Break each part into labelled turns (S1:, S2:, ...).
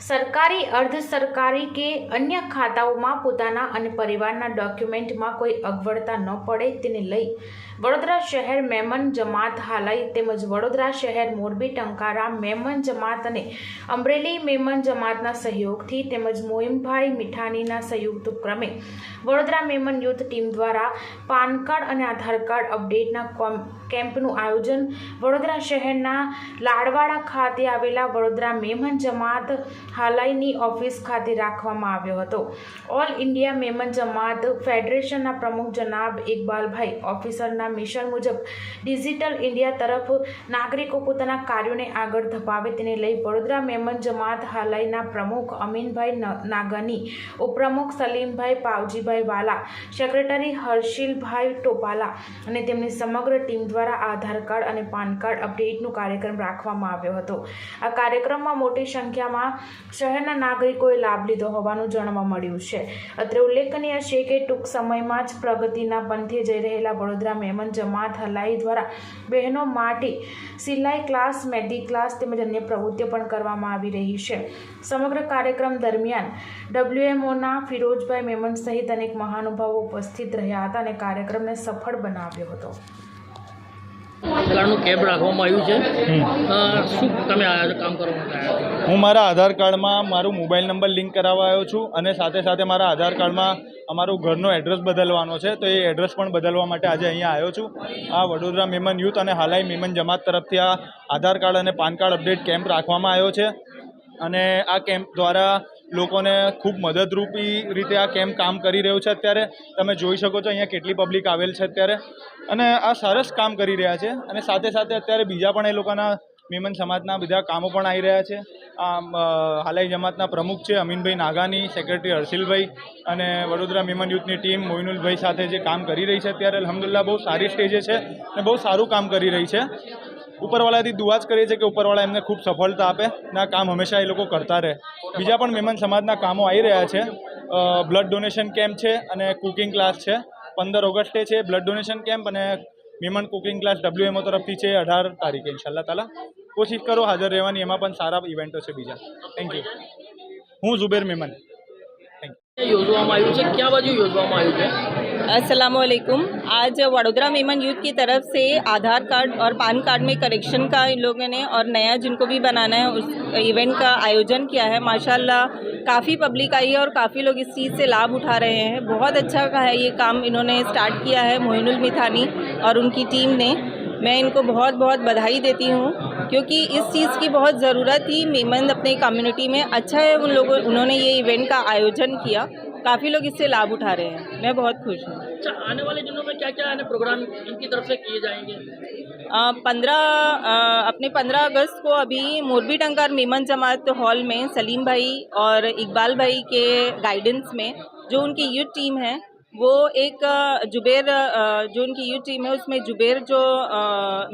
S1: સરકારી, અર્ધ સરકારી કે અન્ય ખાતાઓમાં પોતાના અને પરિવારના ડોક્યુમેન્ટમાં કોઈ અગવડતા ન પડે તેને લઈ વડોદરા શહેર મેમન જમાત હાલાઈ તેમજ વડોદરા શહેર મોરબી, ટંકારા મેમન જમાત અને અમરેલી મેમન જમાતના સહયોગથી તેમજ મોઇમભાઈ મીઠાણીના સંયુક્ત ઉપક્રમે વડોદરા મેમન યુથ ટીમ દ્વારા પાન કાર્ડ અને આધાર કાર્ડ અપડેટના કોમ- કેમ્પનું આયોજન વડોદરા શહેરના લાડવાડા ખાતે આવેલા વડોદરા મેમન જમાત હાલાઈની ઓફિસ ખાતે રાખવામાં આવ્યો હતો. ઓલ ઇન્ડિયા મેમન જમાત ફેડરેશનના પ્રમુખ જનાબ ઇકબાલભાઈ, ઓફિસરના મિશન મુજબ ડિજિટલ ઇન્ડિયા તરફ નાગરિકો પોતાના કાર્યોને આગળ ધપાવે તેને લઈ વડોદરા મેમન જમાત હાલાઈના પ્રમુખ અમીનભાઈ નાગની, ઉપપ્રમુખ સલીમભાઈ પાવજીભાઈ વાલા, સેક્રેટરી હર્ષિલભાઈ ટોપાલા અને તેમની સમગ્ર ટીમ દ્વારા આધાર કાર્ડ અને પાન કાર્ડ અપડેટનો કાર્યક્રમ રાખવામાં આવ્યો હતો. આ કાર્યક્રમમાં મોટી સંખ્યામાં શહેરના નાગરિકોએ લાભ લીધો હોવાનું જાણવા મળ્યું છે. અત્રે ઉલ્લેખનીય છે કે ટૂંક સમયમાં જ પ્રગતિના પંથે જઈ રહેલા વડોદરા મેમન જમાત હલાઈ દ્વારા બહેનો માટે સિલાઈ ક્લાસ મહેંદી ક્લાસ તેમજ અન્ય પ્રવૃત્તિઓ પણ કરવામાં આવી રહી છે. સમગ્ર કાર્યક્રમ દરમિયાન ડબ્લ્યુએમઓના ફિરોજભાઈ મેમન સહિત અનેક મહાનુભાવો ઉપસ્થિત રહ્યા હતા અને કાર્યક્રમને સફળ બનાવ્યો હતો.
S2: કલાનું કેમ્પ રાખવામાં આવ્યું છે. શું તમે આ કામ કરવા માટે
S3: હું મારા આધાર કાર્ડમાં મારું મોબાઈલ નંબર લિંક કરાવવા આવ્યો છું અને સાથે સાથે મારા આધાર કાર્ડમાં અમારું ઘરનો એડ્રેસ બદલવાનો છે. તો એ એડ્રેસ પણ બદલવા માટે આજે અહીંયા આવ્યો છું. આ વડોદરા મેમન યુથ અને હાલાઈ મેમન જમાત તરફથી આ આધાર કાર્ડ અને પાન કાર્ડ અપડેટ કેમ્પ રાખવામાં આવ્યો છે. અને આ કેમ્પ દ્વારા લોકોને ખૂબ મદદરૂપી રીતે આ કેમ્પ કામ કરી રહ્યું છે અત્યારે. તમે જોઈ શકો છો અહીંયા કેટલી પબ્લિક આવેલ છે અત્યારે. અને આ સરસ કામ કરી રહ્યા છે. અને સાથે સાથે અત્યારે બીજા પણ એ લોકોના મેમન સમાજના બધા કામો પણ આવી રહ્યા છે. આમ હાલાઈ જમાતના પ્રમુખ છે અમીનભાઈ નાગાની, સેક્રેટરી હર્ષિલભાઈ અને વડોદરા મેમન યુથની ટીમ મોઇનુલભાઈ સાથે જે કામ કરી રહી છે અત્યારે. અલહમદુલ્લા બહુ સારી સ્ટેજે છે અને બહુ સારું કામ કરી રહી છે. ઉપરવાળાથી દુઆ કરીએ છીએ કે ઉપરવાળા એમને ખૂબ સફળતા આપે અને કામ હંમેશા એ લોકો કરતા રહે. બીજા પણ મેમન સમાજના કામો આવી રહ્યા છે. બ્લડ ડોનેશન કેમ્પ છે અને કુકિંગ ક્લાસ છે. પંદર ઓગસ્ટે છે બ્લડ ડોનેશન કેમ્પ અને મેમન કુકિંગ ક્લાસ ડબ્લ્યુએમઓ તરફથી છે અઢાર તારીખે ઇન્શાલ્લા તાલા. કોશિશ કરો હાજર રહેવાની, એમાં પણ સારા ઇવેન્ટો છે બીજા. થેન્ક યુ હું ઝુબેર મેમન.
S2: યોજવામાં આવ્યું છે? ક્યાં બાજુ યોજવામાં આવ્યું છે?
S4: असलकुम आज वडोदरा मेमन यूथ की तरफ़ से आधार कार्ड और पान कार्ड में करेक्शन का इन लोगों ने और नया जिनको भी बनाना है, उस इवेंट का आयोजन किया है। माशाल्लाह, काफ़ी पब्लिक आई है और काफ़ी लोग इस चीज़ से लाभ उठा रहे हैं। बहुत अच्छा का है ये काम इन्होंने स्टार्ट किया है मोइनुल मिथानी और उनकी टीम ने। मैं इनको बहुत बहुत बधाई देती हूँ क्योंकि इस चीज़ की बहुत ज़रूरत थी मेमन अपने कम्युनिटी में अच्छा है। उन लोगों, उन्होंने ये इवेंट का आयोजन किया। काफ़ी लोग इससे लाभ उठा रहे हैं। मैं बहुत खुश हूँ।
S2: अच्छा आने वाले दिनों में क्या क्या प्रोग्राम इनकी तरफ़ से किए जाएँगे?
S4: पंद्रह अपने पंद्रह अगस्त को अभी मोरबी टंकार मेमन जमात हॉल में सलीम भाई और इकबाल भाई के गाइडेंस में जो उनकी यूथ टीम है वो एक जुबेर जो उनकी यूथ टीम है उसमें जुबेर जो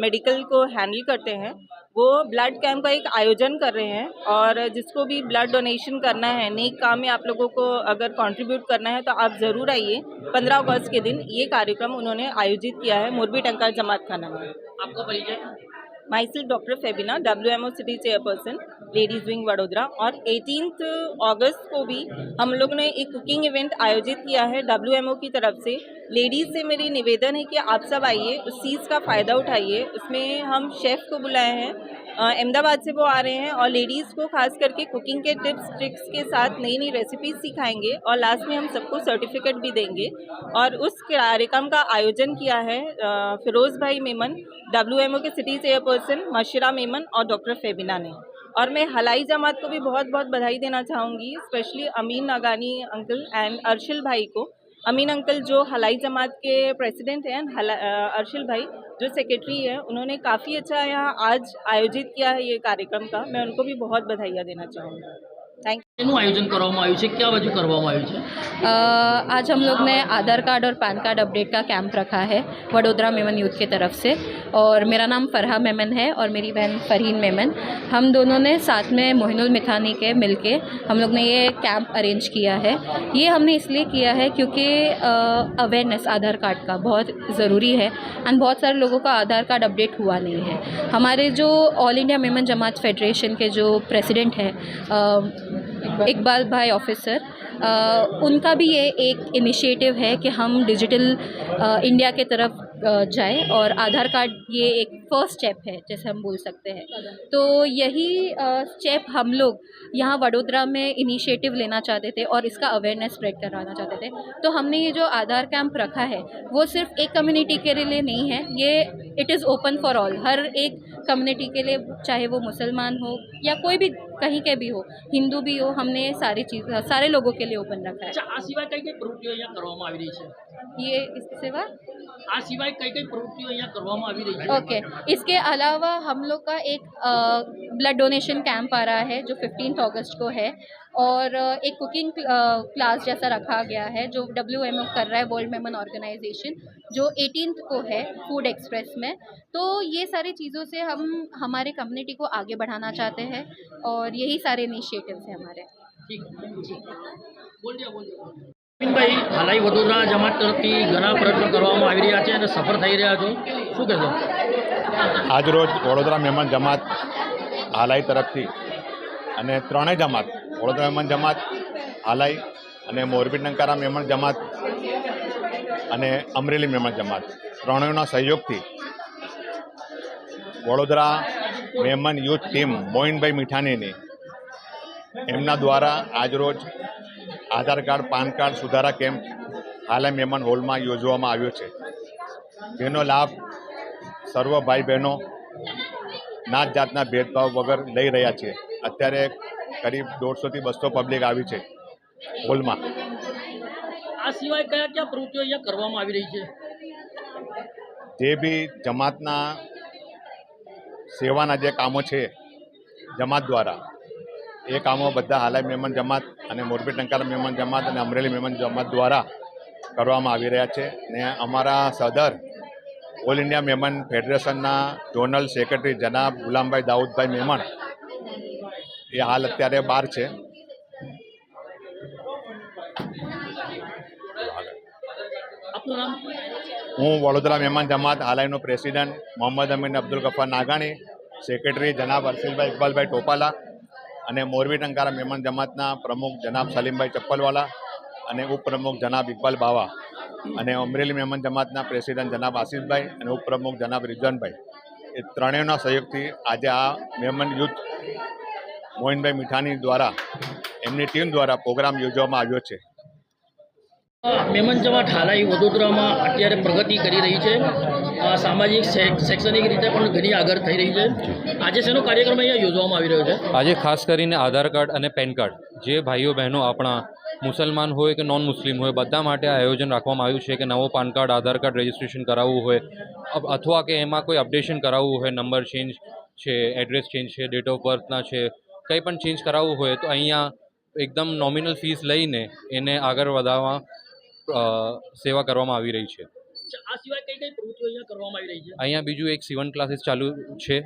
S4: मेडिकल को हैंडल करते हैं वो ब्लड कैंप का एक आयोजन कर रहे हैं और जिसको भी ब्लड डोनेशन करना है, नेक काम में आप लोगों को अगर कंट्रीब्यूट करना है तो आप ज़रूर आइए। पंद्रह अगस्त के दिन ये कार्यक्रम उन्होंने आयोजित किया है, मोरबी टंका जमात खाना में।
S2: आपका परिचय?
S4: Febina W M O city chairperson ladies wing Vadodara और 18th अगस्त को भी हम लोग ने एक कुकिंग इवेंट आयोजित किया है डब्ल्यू एम ओ की तरफ़ से। लेडीज़ से मेरी निवेदन है कि आप सब आइए, उस चीज़ का फ़ायदा उठाइए। उसमें हम शेफ़ को बुलाए हैं। अहमदाबाद से वो आ रहे हैं और लेडीज़ को खास करके कुकिंग के टिप्स ट्रिक्स के साथ नई नई रेसिपीज़ सिखाएँगे और लास्ट में हम सबको सर्टिफिकेट भी देंगे। और उस कार्यक्रम का आयोजन किया है फिरोज़ भाई मेमन डब्ल्यूएमओ के सिटी चेयरपर्सन मशिरा मेमन और डॉक्टर फेबिना ने। और मैं हलाई जमात को भी बहुत बहुत बधाई देना चाहूँगी specially Amin Nagani uncle and Arshil भाई को। अमीन अंकल जो हलाई जमात के प्रेसिडेंट हैं अर्शिल भाई जो सेक्रेटरी है उन्होंने काफ़ी अच्छा यहाँ आज आयोजित किया है ये कार्यक्रम का मैं उनको भी बहुत बधाइयाँ देना चाहूँगी थैंक
S2: એનું આયોજન કરવામાં આવ્યું છે ક્યાં બાજુ કરવામાં આવ્યું છે
S5: अ, आज हम लोग ने आधार कार्ड और पैन कार्ड अपडेट का कैंप रखा है वडोदरा मेमन यूथ की तरफ से और मेरा नाम फरहा मेमन है और मेरी बहन फरहीन मेमन हम दोनों ने साथ में मोहिनुल मिथानी के मिलके हम लोग ने ये कैंप अरेंज किया है ये हमने इसलिए किया है क्योंकि अवेयरनेस आधार कार्ड का बहुत ज़रूरी है एंड बहुत सारे लोगों का आधार कार्ड अपडेट हुआ नहीं है हमारे जो all India Memon Jamat federation के जो प्रेसिडेंट हैं अ, इकबाल भाई ऑफिसर अ, उनका भी ये एक इनिशिएटिव है कि हम डिजिटल अ, इंडिया के तरफ अ, जाए और आधार कार्ड ये एक फ़र्स्ट स्टेप है जैसे हम बोल सकते हैं। तो यही स्टेप हम लोग यहाँ वडोदरा में इनिशिएटिव लेना चाहते थे और इसका अवेयरनेस स्प्रेड करवाना चाहते थे। तो हमने ये जो आधार कैंप रखा है वो सिर्फ़ एक कम्युनिटी के लिए नहीं है ये it is open for all हर एक कम्युनिटी के लिए चाहे वो मुसलमान हो या कोई भी कहीं के भी हो हिंदू भी हो हमने सारी चीज़ सारे लोगों के लिए ओपन रखा है। ये इसके सिवा
S2: આ સિવાય કઈ કઈ પ્રવૃત્તિઓ અહીંયા કરવામાં આવી રહી છે
S5: ओके इसके अलावा हम लोग का एक ब्लड डोनेशन कैंप आ रहा है जो फिफ्टीन अगस्त को है और अ, एक कुकिंग क्लास जैसा रखा गया है जो डब्ल्यू एम ओ कर रहा है वर्ल्ड मेमन ऑर्गेनाइजेशन जो एटीन को है फूड एक्सप्रेस में तो ये सारी चीज़ों से हम हमारे कम्युनिटी को आगे बढ़ाना चाहते हैं और यही सारे इनिशिएटिव्स हैं हमारे
S2: ઠીક બોલજો બોલજો ભાઈ હલાઈ વડોદરા જમાત તરફથી ઘણા પ્રયત્નો કરવામાં આવી રહ્યા છે અને સફળ થઈ રહ્યા છો. શું કહેશો?
S6: આજરોજ વડોદરા મહેમાન જમાત હાલાઈ તરફથી અને ત્રણેય જમાત, વડોદરા મહેમાન જમાત હાલાઈ અને મોરબી ટંકારા મહેમાન જમાત અને અમરેલી મહેમાન જમાત ત્રણેયના સહયોગથી વડોદરા મહેમાન યુથ ટીમ મોઇનભાઈ મીઠાણીની એમના દ્વારા આજરોજ આધાર કાર્ડ પાન કાર્ડ સુધારા કેમ્પ હાલે મહેમાન હોલમાં યોજવામાં આવ્યો છે. જેનો લાભ સર્વ ભાઈ બહેનો નાત જાતના ભેદભાવ વગર લઈ રહ્યા છે. અત્યારે કરીબ દોઢસોથી બસો પબ્લિક આવી છે હોલમાં.
S2: આ સિવાય કયા કયા પ્રવૃત્તિઓ અહીંયા કરવામાં આવી રહી છે?
S6: જે બી જમાતના સેવાના જે કામો છે જમાત દ્વારા એ કામો બધા હાલાઈ મહેમાન જમાત અને મોરબી ટંકારા મહેમાન જમાત અને અમરેલી મહેમાન જમાત દ્વારા કરવામાં આવી રહ્યા છે. ને અમારા સદર ઓલ ઇન્ડિયા મહેમાન ફેડરેશનના ઝોનલ સેક્રેટરી જનાબ ગુલામભાઈ દાઉદભાઈ મહેમાન એ હાલ અત્યારે બહાર છે. હું વડોદરા મહેમાન જમાત હાલાઈનો પ્રેસિડન્ટ મોહમ્મદ અમીન અબ્દુલ ગફાર નાગાણી સેક્રેટરી જનાબ અર્શિલભાઈ ઇકબાલભાઈ ટોપાલા અને મોરબી ટંકારા મહેમાન જમાતના પ્રમુખ જનાબ સલીમભાઈ ચપ્પલવાલા અને ઉપપ્રમુખ જનાબ ઇકબાલ બાવા અને અમરેલી મહેમાન જમાતના પ્રેસિડન્ટ જનાબ આસિફભાઈ અને ઉપપ્રમુખ જનાબ રિઝવાનભાઈ. એ ત્રણેયના સહયોગથી આજે આ મહેમાન યુથ મોહિનભાઈ મીઠાની દ્વારા, એમની ટીમ દ્વારા પ્રોગ્રામ યોજવામાં આવ્યો છે.
S2: મેમન જમાત હાલાઈ વડોદરામાં અત્યારે પ્રગતિ કરી રહી છે. સામાજિક શૈક્ષણિક રીતે પણ ઘણી આગળ થઈ રહી છે. આજે શેનો કાર્યક્રમ અહીંયા યોજવામાં આવી રહ્યો છે?
S7: આજે ખાસ કરીને આધાર કાર્ડ અને પેન કાર્ડ, જે ભાઈઓ બહેનો આપણા મુસલમાન હોય કે નોન મુસ્લિમ હોય, બધા માટે આ આયોજન રાખવામાં આવ્યું છે કે નવો PAN card, Aadhaar card registration કરાવવું હોય અથવા કે એમાં કોઈ અપડેશન કરાવવું હોય નંબર ચેન્જ છે એડ્રેસ ચેન્જ છે ડેટ ઓફ બર્થના છે, કંઈ પણ ચેન્જ કરાવવું હોય, તો અહીંયા એકદમ નોમિનલ ફીસ લઈને એને આગળ વધારવા સેવા કરવામાં આવી રહી છે.
S2: આ સિવાય કઈ કઈ પ્રવૃત્તિઓ અહીંયા કરવામાં આવી રહી છે?
S7: અહીંયા બીજું એક સીવન ક્લાસીસ ચાલુ છે.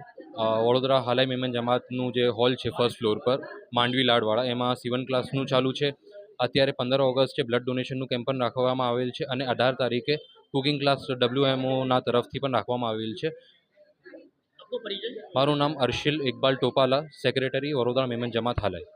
S7: વડોદરા હાલાઈ મેમન જમાતનું જે હોલ છે ફર્સ્ટ ફ્લોર પર માંડવી લાડવાળા એમાં સીવન ક્લાસનું ચાલુ છે. અત્યારે પંદર ઓગસ્ટે બ્લડ ડોનેશનનું કેમ્પ પણ રાખવામાં આવેલ છે અને અઢાર તારીખે કુકિંગ ક્લાસ ડબ્લ્યુએમઓના તરફથી પણ રાખવામાં આવેલ છે. મારું નામ અર્શિલ ઇકબાલ ટોપાલા સેક્રેટરી વડોદરા મેમન જમાત હાલાઈ